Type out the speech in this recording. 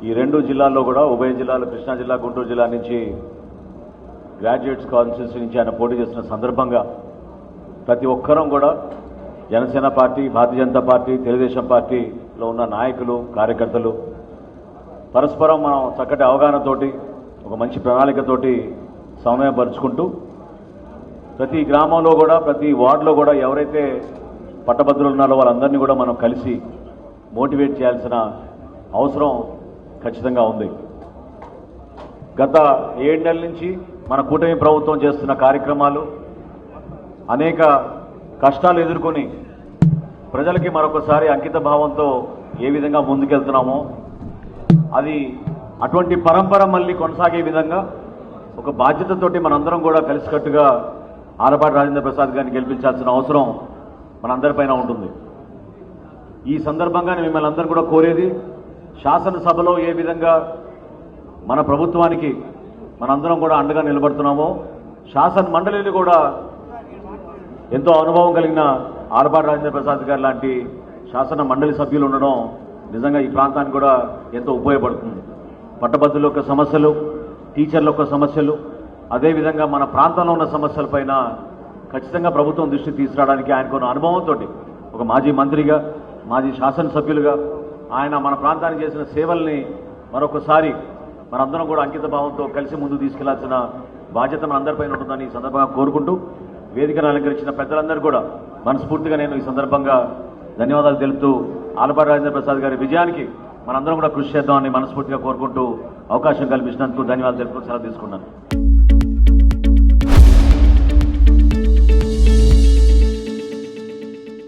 ఈ రెండు జిల్లాల్లో కూడా ఉభయ జిల్లాలు కృష్ణా జిల్లా గుంటూరు జిల్లా నుంచి గ్రాడ్యుయేట్స్ కాన్స్టిట్యూన్సీ నుంచి ఆయన పోటీ చేస్తున్న సందర్భంగా ప్రతి ఒక్కరం కూడా జనసేన పార్టీ భారతీయ జనతా పార్టీ తెలుగుదేశం పార్టీలో ఉన్న నాయకులు కార్యకర్తలు పరస్పరం మనం చక్కటి అవగాహనతోటి ఒక మంచి ప్రణాళికతోటి సమన్వయపరుచుకుంటూ ప్రతి గ్రామంలో కూడా ప్రతి వార్డులో కూడా ఎవరైతే పట్టభద్రులు ఉన్నారో వాళ్ళందరినీ కూడా మనం కలిసి మోటివేట్ చేయాల్సిన అవసరం ఖచ్చితంగా ఉంది. గత ఏడు నెలల నుంచి మన కూటమి ప్రభుత్వం చేస్తున్న కార్యక్రమాలు అనేక కష్టాలు ఎదుర్కొని ప్రజలకి మరొకసారి అంకిత భావంతో ఏ విధంగా ముందుకెళ్తున్నామో అది అటువంటి పరంపర మళ్ళీ కొనసాగే విధంగా ఒక బాధ్యతతోటి మనందరం కూడా కలిసికట్టుగా ఆలపాటి రాజేంద్ర ప్రసాద్ గారిని గెలిపించాల్సిన అవసరం మనందరిపైన ఉంటుంది. ఈ సందర్భంగా మిమ్మల్ని అందరూ కూడా కోరేది శాసనసభలో ఏ విధంగా మన ప్రభుత్వానికి మనందరం కూడా అండగా నిలబడుతున్నామో శాసన మండలిని కూడా ఎంతో అనుభవం కలిగిన ఆలపాటి రాజేంద్ర ప్రసాద్ గారు లాంటి శాసన మండలి సభ్యులు ఉండడం నిజంగా ఈ ప్రాంతానికి కూడా ఎంతో ఉపయోగపడుతుంది. పట్టభద్రుల యొక్క సమస్యలు టీచర్ల యొక్క సమస్యలు అదేవిధంగా మన ప్రాంతంలో ఉన్న సమస్యలపైన ఖచ్చితంగా ప్రభుత్వం దృష్టి తీసుకురావడానికి ఆయనకున్న అనుభవంతో ఒక మాజీ మంత్రిగా మాజీ శాసనసభ్యులుగా ఆయన మన ప్రాంతానికి చేసిన సేవల్ని మరొకసారి మనందరం కూడా అంకిత భావంతో కలిసి ముందు తీసుకెళ్ళాల్సిన బాధ్యత మనందరిపైన ఉంటుందని ఈ సందర్భంగా కోరుకుంటూ వేదికను అలంకరించిన పెద్దలందరూ కూడా మనస్ఫూర్తిగా నేను ఈ సందర్భంగా ధన్యవాదాలు తెలుపుతూ ఆలపాటి రాజేంద్ర ప్రసాద్ గారి విజయానికి మనందరం కూడా కృషి చేద్దామని మనస్ఫూర్తిగా కోరుకుంటూ అవకాశం కల్పించినందుకు ధన్యవాదాలు తెలుపుతూ సెలవు తీసుకున్నాను.